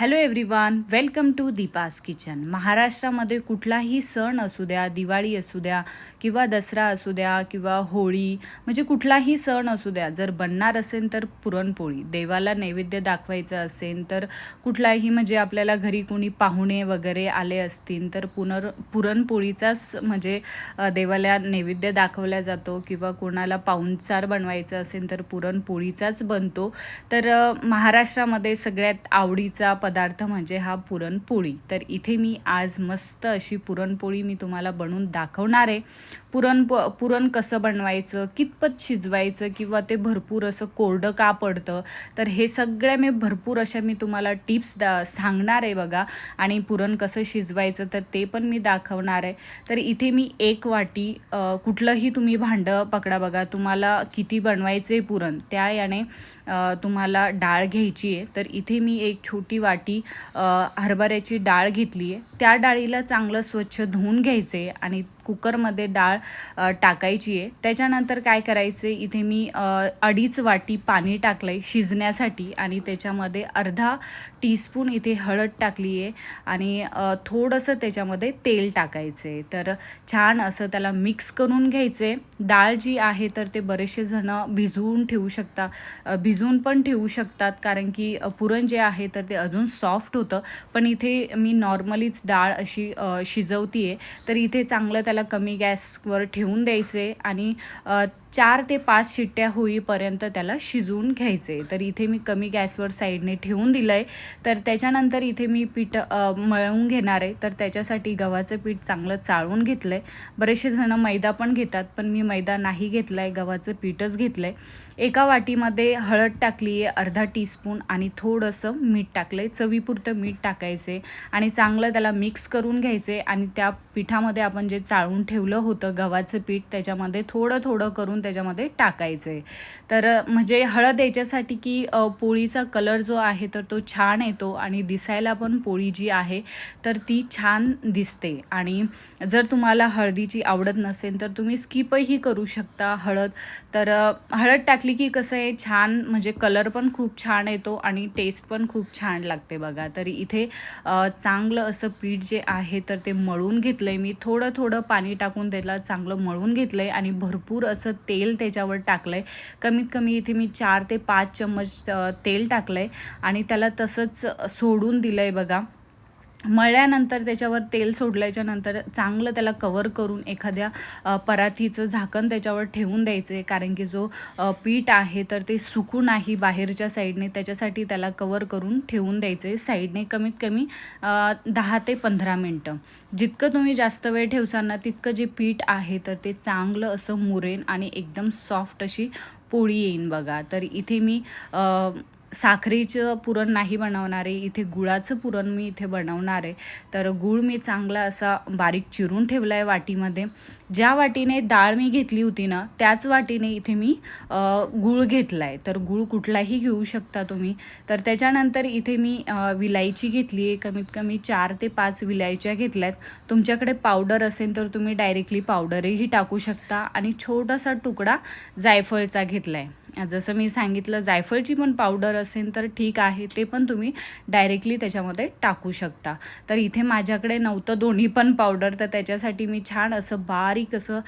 Hello everyone welcome to Deepa's kitchen महाराष्ट्रामध्ये कुठलाही सण असू द्या दिवाळी असू द्या किंवा दसरा असू द्या किंवा होळी म्हणजे कुठलाही सण असू द्या जर बनणार असेल तर पुरणपोळी देवाला नैवेद्य दाखवायचं असेल तर कुठलाही म्हणजे आपल्याला घरी कोणी पाहुणे वगैरे आले असतील तर पुनर पुरणपोळीचाच म्हणजे देवाला नैवेद्य दाखवला जातो किंवा कोणाला पाहुणचार बनवायचं असेल तर पुरणपोळीचाच बनतो. तर महाराष्ट्रामध्ये सगळ्यात आवडीचा पदार्थ म्हणजे हा पुरणपोळी. तर इथे मी आज मस्त अशी पुरणपोळी मी तुम्हाला बनवून दाखवणार आहे. पुरण पुरण कसं बनवायचं कितपत शिजवायचं किंवा ते भरपूर असं कोरडं का पडतं तर हे सगळ्या मी भरपूर अशा मी तुम्हाला टिप्स दा सांगणार आहे बघा. आणि पुरण कसं शिजवायचं तर ते पण मी दाखवणार आहे. तर इथे मी एक वाटी कुठलंही तुम्ही भांडं पकडा बघा. तुम्हाला किती बनवायचे पुरण त्या याने तुम्हाला डाळ घ्यायची आहे. तर इथे मी एक छोटी वाटी वाटी हरभऱ्याची डाळ घेतली आहे त्या डाळीला चांगलं स्वच्छ धुवून घ्यायचे आणि कुकरमध्ये डाळ टाकायची आहे. त्याच्यानंतर काय करायचे इथे मी अडीच वाटी पाणी टाकलं आहे शिजण्यासाठी आणि त्याच्यामध्ये अर्धा टीस्पून इथे हळद टाकली आहे आणि थोडंसं त्याच्यामध्ये तेल टाकायचं आहे. तर छान असं त्याला मिक्स करून घ्यायचं आहे. डाळ जी आहे तर ते बरेचसे जणं भिजवून ठेवू शकता भिजवून पण ठेवू शकतात कारण की पुरण जे आहे तर ते अजून सॉफ्ट होतं. पण इथे मी नॉर्मलीच डाळ अशी शिजवती आहे तर इथे चांगलं त्याला कमी गॅसवर ठेवून द्यायचे आणि चार ते पाच शिट्ट्या होईपर्यंत त्याला शिजवून घ्यायचे. तर इथे मी कमी गॅसवर साईडने ठेवून दिलं आहे तर त्याच्यानंतर इथे मी पीठ मळवून मळून घेणार आहे. तर त्याच्यासाठी गव्हाचं पीठ चांगलं चाळून घेतलं आहे बरेचसे जणं मैदा पण घेतात पण मी मैदा नाही घेतला आहे गव्हाचं पीठच घेतलं आहे एका वाटीमध्ये हळद टाकली आहे अर्धा टीस्पून आणि थोडंसं मीठ टाकलं आहे चवीपुरतं मीठ टाकायचे आणि चांगलं त्याला मिक्स करून घ्यायचे. आणि त्या पिठामध्ये आपण जे चाळून ठेवलं होतं गव्हाचं पीठ त्याच्यामध्ये थोडं थोडं करून त्याच्यामध्ये टाकायचं. आहे तर म्हणजे हळद याच्यासाठी की पोळीचा कलर जो आहे तर तो छान येतो आणि दिसायला पण पोळी जी आहे तर ती छान दिसते. आणि जर तुम्हाला हळदीची आवडत नसेल तर तुम्ही स्किपही करू शकता हळद. तर हळद टाकली की कसं आहे छान म्हणजे कलर पण खूप छान येतो आणि टेस्ट पण खूप छान लागते बघा. तर इथे चांगलं असं पीठ जे आहे तर ते मळून घेतलं आहे मी. थोडं थोडं पाणी टाकून त्याला चांगलं मळून घेतलं आहे आणि भरपूर असं तेल त्याच्यावर टाकलं आहे कमीत कमी इथे मी चार ते पाच चम्मच तेल टाकलं आहे आणि त्याला तसंच सोडून दिलं आहे बघा. मळल्यानंतर त्याच्यावर तेल सोडल्याच्या नंतर चांगलं त्याला कवर करून एखाद्या परातीचं झाकण त्याच्यावर ठेवून द्यायचं. आहे कारण की जो पीठ आहे तर ते सुकू नाही बाहेरच्या साईडने. त्याच्यासाठी त्याला कवर करून ठेवून द्यायचं आहे साईडने कमीत कमी दहा ते पंधरा मिनटं. जितकं तुम्ही जास्त वेळ ठेवसाल ना तितकं जे पीठ आहे तर ते चांगलं असं मुरेन आणि एकदम सॉफ्ट अशी पोळी येईन बघा. तर इथे मी साखरेचं पुरण नाही बनवणार आहे इथे गुळाचं पुरण मी इथे बनवणार आहे. तर गूळ मी चांगला असा बारीक चिरून ठेवला आहे वाटीमध्ये. ज्या वाटीने डाळ मी घेतली होती ना त्याच वाटीने इथे मी गूळ घेतला आहे तर गूळ कुठलाही घेऊ शकता तुम्ही. तर त्याच्यानंतर इथे मी विलायची घेतली आहे. कमीत कमी चार ते पाच विलायच्या घेतल्या आहेत तुमच्याकडे पावडर असेल तर तुम्ही डायरेक्टली पावडरही टाकू शकता. आणि छोटासा तुकडा जायफळचा घेतला आहे जसं मी सांगितलं जायफळची पण पावडर असेल तर ठीक आहे ते पण तुम्ही डायरेक्टली त्याच्यामध्ये टाकू शकता. तर इथे माझ्याकडे नव्हतं दोन्ही पण पावडर तर त्याच्यासाठी मी छान असं बारीक असं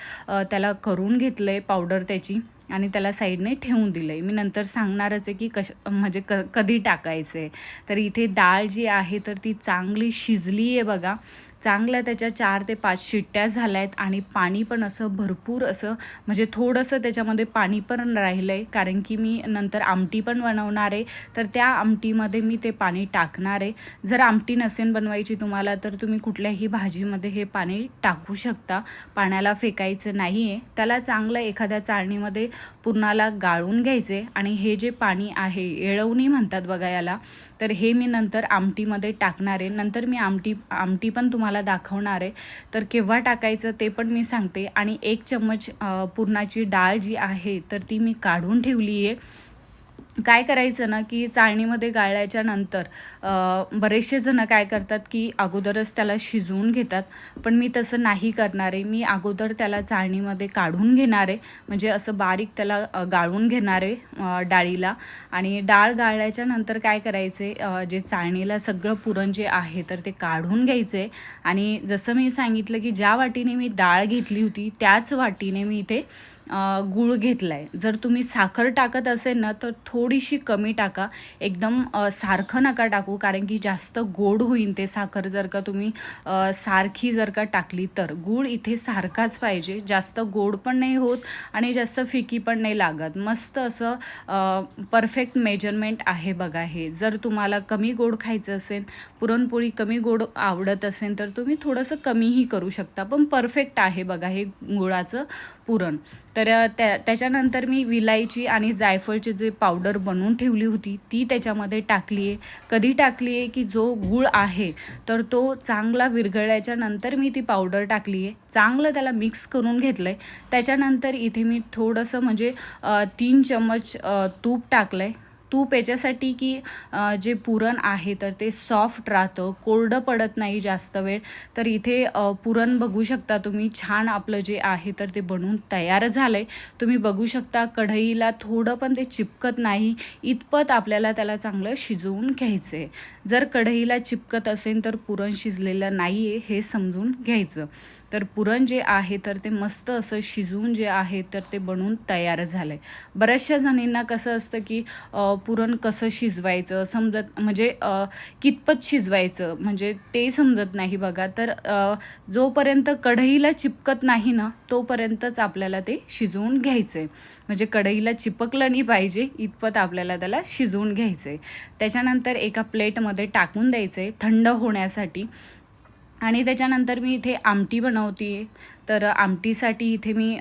त्याला करून घेतलं आहे पावडर त्याची आणि त्याला साईडने ठेवून दिलं आहे मी नंतर सांगणारच आहे की कश म्हणजे क कधी टाकायचं आहे तर इथे डाळ जी आहे तर ती चांगली शिजली आहे बघा. चांगल्या त्याच्या चार ते पाच शिट्ट्या झाल्या आहेत आणि पाणी पण असं भरपूर असं म्हणजे थोडंसं त्याच्यामध्ये पाणी पण राहिलं आहे कारण की मी नंतर आमटी पण बनवणार आहे. तर त्या आमटीमध्ये मी ते पाणी टाकणार आहे. जर आमटी नसेल बनवायची तुम्हाला तर तुम्ही कुठल्याही भाजीमध्ये हे पाणी टाकू शकता. पाण्याला फेकायचं नाही आहे त्याला चांगलं एखाद्या चाळणीमध्ये पूर्णाला गाळून घ्यायचे आणि हे जे पाणी आहे येळवणी म्हणतात बघा याला तर हे मी नंतर आमटीमध्ये टाकणार आहे. नंतर मी आमटी आमटी पण तुम्हाला दाखवणार आहे. तर केव्हा टाकायचं ते पण मी सांगते. आणि एक चम्मच पुरणाची डाळ जी आहे तर ती मी काढून ठेवली आहे काय करायचं ना की चाळणीमध्ये गाळल्याच्या नंतर बरेचसे जण काय करतात की अगोदरच त्याला शिजवून घेतात. पण मी तसं नाही करणार आहे. मी अगोदर त्याला चाळणीमध्ये काढून घेणार आहे. म्हणजे असं बारीक त्याला गाळून घेणार आहे डाळीला. आणि डाळ गाळल्याच्या नंतर काय करायचे जे चाळणीला सगळं पुरण जे आहे तर ते काढून घ्यायचे आणि जसं मी सांगितलं की ज्या वाटीने मी डाळ घेतली होती त्याच वाटीने मी इथे गूळ घेतला आहे जर तुम्ही साखर टाकत असेल ना तर थोडीशी कमी टाका. एकदम सारखं नका टाकू कारण की जास्त गोड होईन ते साखर जर का तुम्ही सारखी जर का टाकली तर. गूळ इथे सारखाच पाहिजे. जास्त गोड पण नाही होत आणि जास्त फिकी पण नाही लागत. मस्त असं परफेक्ट मेजरमेंट आहे बघा हे. जर तुम्हाला कमी गोड खायचं असेल पुरणपोळी कमी गोड आवडत असेल तर तुम्ही थोडंसं कमीही करू शकता. पण परफेक्ट आहे बघा हे गुळाचं पुरण. तर त्या त्याच्यानंतर मी विलायची आणि जायफळची जे पावडर बनवून ठेवली होती ती त्याच्यामध्ये टाकली आहे कधी टाकली आहे की जो गूळ आहे तर तो चांगला विरघळल्याच्या नंतर मी ती पावडर टाकली आहे चांगलं त्याला मिक्स करून घेतलं आहे त्याच्यानंतर इथे मी थोडंसं म्हणजे तीन चम्मच तूप टाकलं आहे तूप याच्यासाठी की जे पुरण आहे तर ते सॉफ्ट राहतं कोरडं पडत नाही जास्त वेळ. तर इथे पुरण बघू शकता तुम्ही. छान आपलं जे आहे तर ते बनवून तयार झालं आहे तुम्ही बघू शकता कढईला थोडं पण ते चिपकत नाही. इतपत आपल्याला त्याला चांगलं शिजवून घ्यायचं आहे जर कढईला चिपकत असेल तर पुरण शिजलेलं नाही आहे हे समजून घ्यायचं. तर पुरण जे आहे तर ते मस्त असं शिजवून जे आहे तर ते बनवून तयार झालं आहे बऱ्याचशा जणींना कसं असतं की पुरण कसं शिजवायचं समजत म्हणजे कितपत शिजवायचं म्हणजे ते समजत नाही बघा. तर जोपर्यंत कढईला चिपकत नाही ना तोपर्यंतच आपल्याला ते शिजवून घ्यायचं आहे म्हणजे कढईला चिपकलं नाही पाहिजे इतपत आपल्याला त्याला शिजवून घ्यायचं आहे त्याच्यानंतर एका प्लेटमध्ये टाकून द्यायचं आहे थंड होण्यासाठी. आणि त्याच्यानंतर मी इथे आमटी बनवते. तर आमटीसाठी इथे मी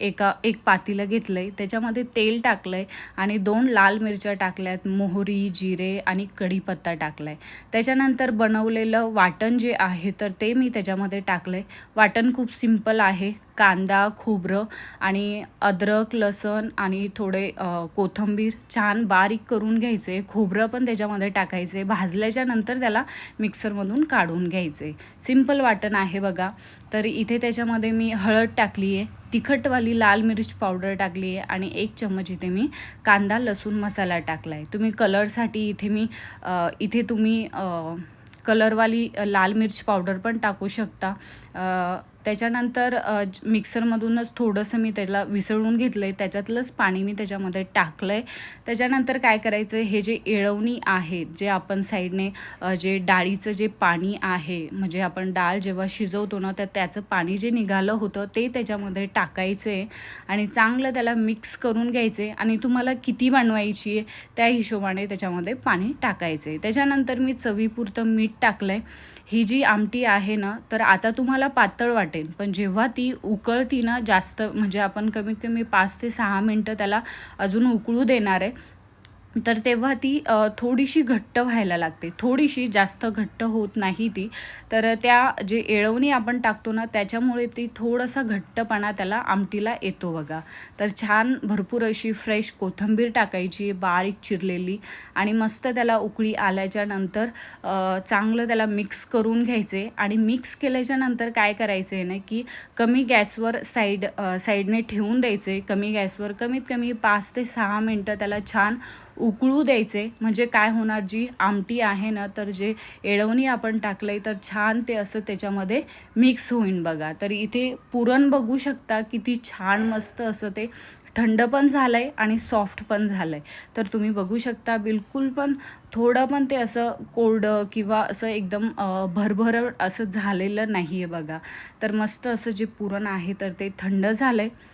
एका एक पातीलं घेतलं आहे त्याच्यामध्ये तेल टाकलं आहे आणि दोन लाल मिरच्या टाकल्यात मोहरी जिरे आणि कढीपत्ता टाकला आहे त्याच्यानंतर बनवलेलं वाटण जे आहे तर ते मी त्याच्यामध्ये टाकलं आहे वाटण खूप सिंपल आहे. कांदा खोबरं आणि अद्रक लसण आणि थोडे कोथंबीर कोथिंबीर छान बारीक करून घ्यायचे. खोबरं पण त्याच्यामध्ये टाकायचे. भाजल्याच्या नंतर त्याला मिक्सरमधून काढून घ्यायचे. सिंपल वाटण आहे बघा. तर इथे त्याच्यामध्ये मी हळद टाकली आहे तिखटवाली लाल मिरच पावडर टाकली आहे आणि एक चम्मच इथे मी कांदा लसूण मसाला टाकला आहे तुम्ही कलरसाठी इथे मी इथे तुम्ही कलरवाली लाल मिरच पावडर पण टाकू शकता. त्याच्यानंतर मिक्सरमधूनच थोडंसं मी त्याला विसळून घेतलं आहे त्याच्यातलंच पाणी मी त्याच्यामध्ये टाकलं आहे त्याच्यानंतर काय करायचं हे जे येळवणी आहे जे आपण साईडने जे डाळीचं जे पाणी आहे म्हणजे आपण डाळ जेव्हा शिजवतो ना तर त्याचं पाणी जे निघालं होतं ते त्याच्यामध्ये टाकायचं आहे आणि चांगलं त्याला मिक्स करून घ्यायचं आहे आणि तुम्हाला किती बनवायची आहे त्या हिशोबाने त्याच्यामध्ये पाणी टाकायचं. आहे त्याच्यानंतर मी चवीपुरतं मीठ टाकलं आहे ही जी आमटी आहे ना तर आता तुम्हाला पातळ वाटेल. पण जेव्हा ती उकळती ना जास्त म्हणजे आपण कमीत कमी पाच ते सहा मिनटं त्याला अजून उकळू देणार आहे तर तेव्हा ती थोडीशी घट्ट व्हायला लागते. थोडीशी जास्त घट्ट होत नाही ती. तर त्या जे येळवणी आपण टाकतो ना त्याच्यामुळे ती थोडासा घट्टपणा त्याला आमटीला येतो बघा. तर छान भरपूर अशी फ्रेश कोथिंबीर टाकायची बारीक चिरलेली आणि मस्त त्याला उकळी आल्याच्यानंतर चांगलं त्याला मिक्स करून घ्यायचे. आणि मिक्स केल्याच्यानंतर काय करायचं आहे ना की कमी गॅसवर साईड साईडने ठेवून द्यायचे. कमी गॅसवर कमीत कमी पाच ते सहा मिनटं त्याला छान उकळू द्यायचे. म्हणजे काय होणार? जी आमटी आहे ना तर जे येळवणी आपण टाकलं आहे तर छान ते असं त्याच्यामध्ये मिक्स होईन बघा. तर इथे पुरण बघू शकता किती छान मस्त असं ते थंड पण झालं आहे आणि सॉफ्ट पण झालं आहे तर तुम्ही बघू शकता बिलकुल पण थोडं पण ते असं कोरडं किंवा असं एकदम भरभर असं झालेलं नाही आहे बघा. तर मस्त असं जे पुरण आहे तर ते थंड झालं आहे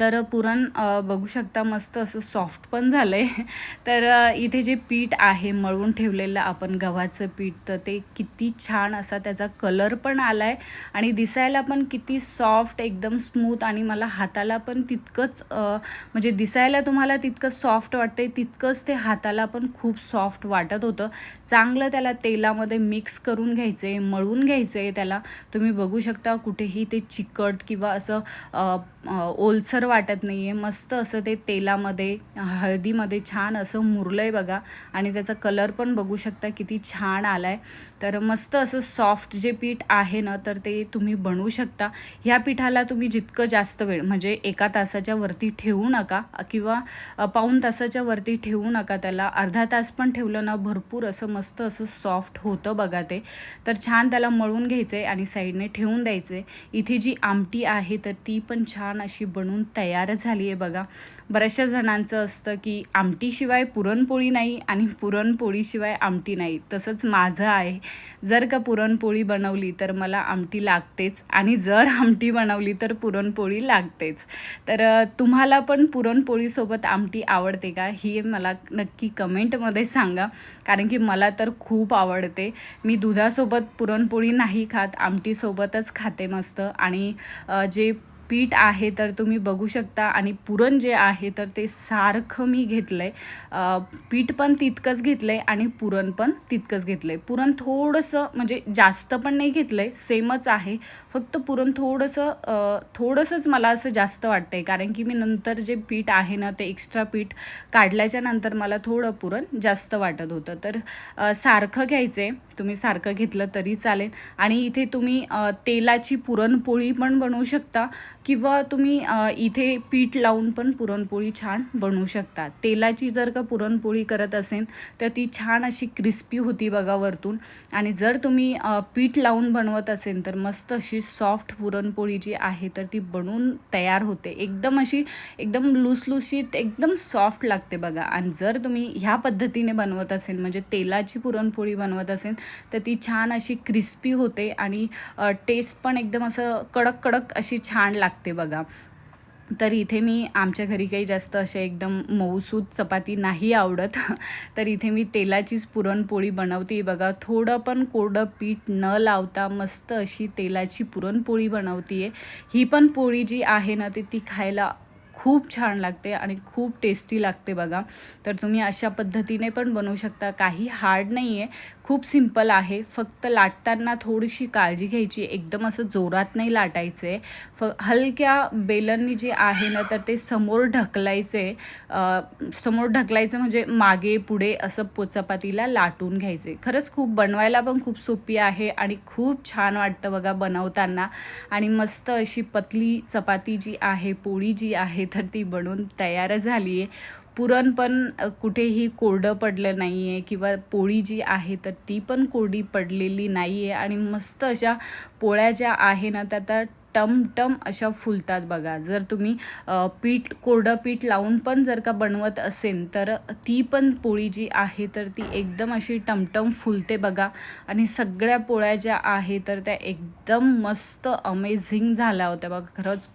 तर पुरण बघू शकता मस्त असं सॉफ्ट पण झालं आहे तर इथे जे पीठ आहे मळून ठेवलेलं आपण गव्हाचं पीठ तर ते किती छान असा त्याचा कलर पण आला आहे आणि दिसायला पण किती सॉफ्ट एकदम स्मूथ आणि मला हाताला पण तितकंच म्हणजे दिसायला तुम्हाला तितकं सॉफ्ट वाटते तितकंच ते हाताला पण खूप सॉफ्ट वाटत होतं. चांगलं त्याला तेलामध्ये मिक्स करून घ्यायचं आहे मळून घ्यायचं आहे त्याला. तुम्ही बघू शकता कुठेही ते चिकट किंवा असं अ, ओलसर वाटत नाही आहे मस्त असं ते तेलामध्ये हळदीमध्ये छान असं मुरलं आहे बघा. आणि त्याचा कलर पण बघू शकता किती छान आला आहे तर मस्त असं सॉफ्ट जे पीठ आहे ना तर ते तुम्ही बनवू शकता. ह्या पिठाला तुम्ही जितकं जास्त वेळ म्हणजे एका तासाच्या वरती ठेवू नका किंवा पाऊण तासाच्या वरती ठेवू नका त्याला. अर्धा तास पण ठेवलं ना भरपूर असं मस्त असं सॉफ्ट होतं बघा ते. तर छान त्याला मळून घ्यायचं आहे आणि साईडने ठेवून द्यायचं आहे इथे जी आमटी आहे तर ती पण छान अशी बनून तयार झाली आहे बघा. बऱ्याचशा जणांचं असतं की आमटीशिवाय पुरणपोळी नाही आणि पुरणपोळीशिवाय आमटी नाही. तसंच माझं आहे. जर का पुरणपोळी बनवली तर मला आमटी लागतेच आणि जर आमटी बनवली तर पुरणपोळी लागतेच. तर तुम्हाला पण पुरणपोळीसोबत आमटी आवडते का? ही मला नक्की कमेंटमध्ये सांगा. कारण की मला तर खूप आवडते. मी दुधासोबत पुरणपोळी नाही खात आमटीसोबतच खाते मस्त. आणि जे पीठ आहे तर तुम्ही बघू शकता आणि पुरण जे आहे तर ते सारखं मी घेतलं आहे पीठ पण तितकंच घेतलं आहे आणि पुरण पण तितकंच घेतलं आहे पुरण थोडंसं म्हणजे जास्त पण नाही घेतलं आहे सेमच आहे. फक्त पुरण थोडंसं थोडंसंच मला असं जास्त वाटतं आहे कारण की मी नंतर जे पीठ आहे ना ते एक्स्ट्रा पीठ काढल्याच्या नंतर मला थोडं पुरण जास्त वाटत होतं. तर सारखं घ्यायचं आहे तुम्ही सारखं घेतलं तरी चालेल. आणि इथे तुम्ही तेलाची पुरणपोळी पण बनवू शकता. किंवा तुम्ही इथे पीठ लावून पण पुरणपोळी छान बनवू शकता. तेलाची जर का पुरणपोळी करत असेल तर ती छान अशी क्रिस्पी होती बघा वरतून. आणि जर तुम्ही पीठ लावून बनवत असेल तर मस्त अशी सॉफ्ट पुरणपोळी जी आहे तर ती बनवून तयार होते. एकदम अशी एकदम लुसलुशीत एकदम सॉफ्ट लागते बघा. आणि जर तुम्ही ह्या पद्धतीने बनवत असेल म्हणजे तेलाची पुरणपोळी बनवत असेल तर ती छान अशी क्रिस्पी होते आणि टेस्ट पण एकदम असं कडक कडक अशी छान लागते. लागते बघा. तर इथे मी आमच्या घरी काही जास्त असे एकदम मऊसूद चपाती नाही आवडत. तर इथे मी तेलाचीच पुरणपोळी बनवते. बघा थोडं पण कोरडं पीठ न लावता मस्त अशी तेलाची पुरणपोळी बनवते आहे ही पण पोळी जी आहे ना ती ती खायला खूप छान लागते आणि खूप टेस्टी लागते बघा. तर तुम्ही अशा पद्धतीने पण बनवू शकता. काही हार्ड नाही आहे खूप सिंपल आहे. फक्त लाटताना थोडीशी काळजी घ्यायची. एकदम असं जोरात नाही लाटायचं. आहे फ हलक्या बेलननी जे आहे ना तर ते समोर ढकलायचे. आहे समोर ढकलायचं म्हणजे मागे पुढे असं पो चपातीला लाटून घ्यायचे. खरंच खूप बनवायला पण खूप सोपी आहे आणि खूप छान वाटतं बघा बनवताना. आणि मस्त अशी पतली चपाती जी आहे पोळी जी आहे तर ती बनवून तयार झाली आहे पुरण पण कुठेही कोरडं पडलं नाही आहे किंवा पोळी जी आहे तर ती पण कोरडी पडलेली नाही आहे आणि मस्त अशा पोळ्या ज्या आहे ना त्या त्या टमटम अशा फुलतात बघा. जर तुम्ही पीठ कोरडं पीठ लावून पण जर का बनवत असेल तर ती पण पोळी जी आहे तर ती एकदम अशी टमटम फुलते बघा. आणि सगळ्या पोळ्या ज्या आहे तर त्या एकदम मस्त अमेझिंग झाल्या होत्या बघा. खरंच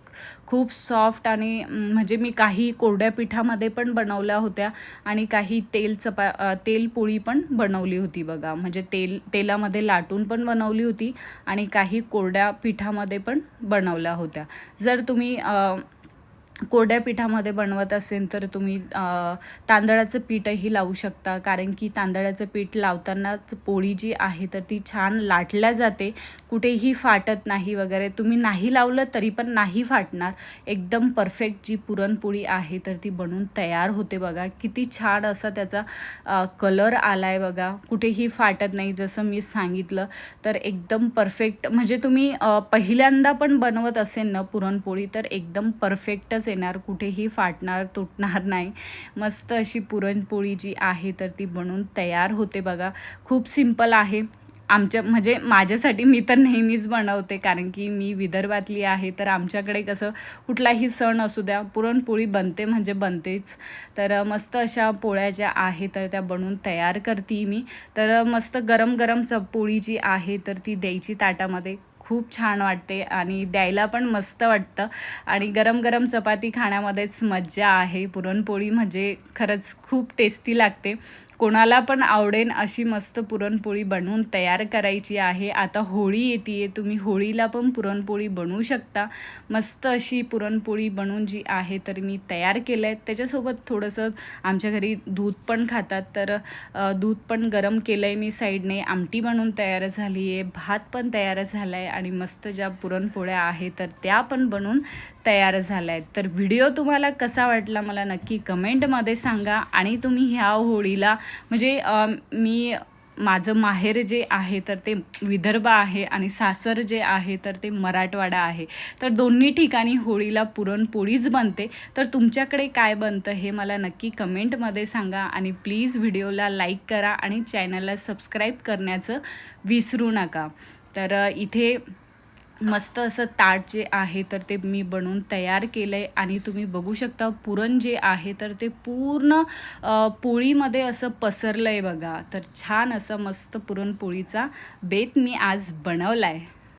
खूप सॉफ्ट आणि म्हणजे मी काही कोरड्या पिठामध्ये पण बनवल्या होत्या आणि काही तेल चपा तेल पोळी पण बनवली होती बघा. म्हणजे तेल तेलामध्ये लाटून पण बनवली होती आणि काही कोरड्या पिठामध्ये पण बनवल्या होत्या. जर तुम्ही कोरड्या पिठामध्ये बनवत असेल तर तुम्ही तांदळाचं पीठही लावू शकता. कारण की तांदळाचं पीठ लावतानाच पोळी जी आहे तर ती छान लाटल्या जाते. कुठेही फाटत नाही वगैरे. तुम्ही नाही लावलं तरी पण नाही फाटणार. एकदम परफेक्ट जी पुरणपोळी आहे तर ती बनवून तयार होते बघा. किती छान असा त्याचा कलर आला आहे बघा. कुठेही फाटत नाही जसं मी सांगितलं. तर एकदम परफेक्ट. म्हणजे तुम्ही पहिल्यांदा पण बनवत असेल ना पुरणपोळी तर एकदम परफेक्टच येणार कुठेही फाटणार तुटणार नाही. मस्त अशी पुरणपोळी जी आहे तर ती बनवून तयार होते बघा. खूप सिंपल आहे. आमच्या म्हणजे माझ्यासाठी मी तर नेहमीच बनवते कारण की मी विदर्भातली आहे तर आमच्याकडे कसं कुठलाही सण असू द्या पुरणपोळी बनते म्हणजे बनतेच. तर मस्त अशा पोळ्या ज्या आहे तर त्या बनवून तयार करते मी. तर मस्त गरम गरम च पोळी जी आहे तर ती द्यायची ताटामध्ये. खूप छान वाटते आणि द्यायला पण मस्त वाटतं. आणि गरम गरम चपाती खाण्यामध्येच मज्जा आहे. पुरणपोळी म्हणजे खरंच खूप टेस्टी लागते. कोणाला पण आवडेन अशी मस्त पुरणपोळी बनवून तयार करायची आहे. आता होळी येते तुम्ही होळीला पण पुरणपोळी बनवू शकता. मस्त अशी पुरणपोळी बनवून जी आहे तर मी तयार केलं आहे त्याच्यासोबत थोडंसं आमच्या घरी दूध पण खातात. तर दूध पण गरम केलं आहे मी साईडने. आमटी बनवून तयार झाली आहे भात पण तयार झाला आहे आणि मस्त ज्या पुरणपोळ्या आहे तर त्या पण बनवून तयार झाला आहे तर व्हिडिओ तुम्हाला कसा वाटला मला नक्की कमेंटमध्ये सांगा आणि तुम्ही ह्या होळीला म्हणजे मी माझं माहेर जे आहे तर ते विदर्भ आहे आणि सासर जे आहे तर ते मराठवाडा आहे. तर दोन्ही ठिकाणी होळीला पुरणपोळीच बनते. तर तुमच्याकडे काय बनतं हे मला नक्की कमेंटमध्ये सांगा आणि प्लीज व्हिडिओला लाईक करा आणि चॅनलला सबस्क्राईब करण्याचं विसरू नका. तर इथे मस्त असं ताट जे आहे तर ते मी बनवून तयार केलं आहे आणि तुम्ही बघू शकता पुरण जे आहे तर ते पूर्ण पोळीमध्ये असं पसरलं आहे बघा. तर छान असं मस्त पुरणपोळीचा बेत मी आज बनवला आहे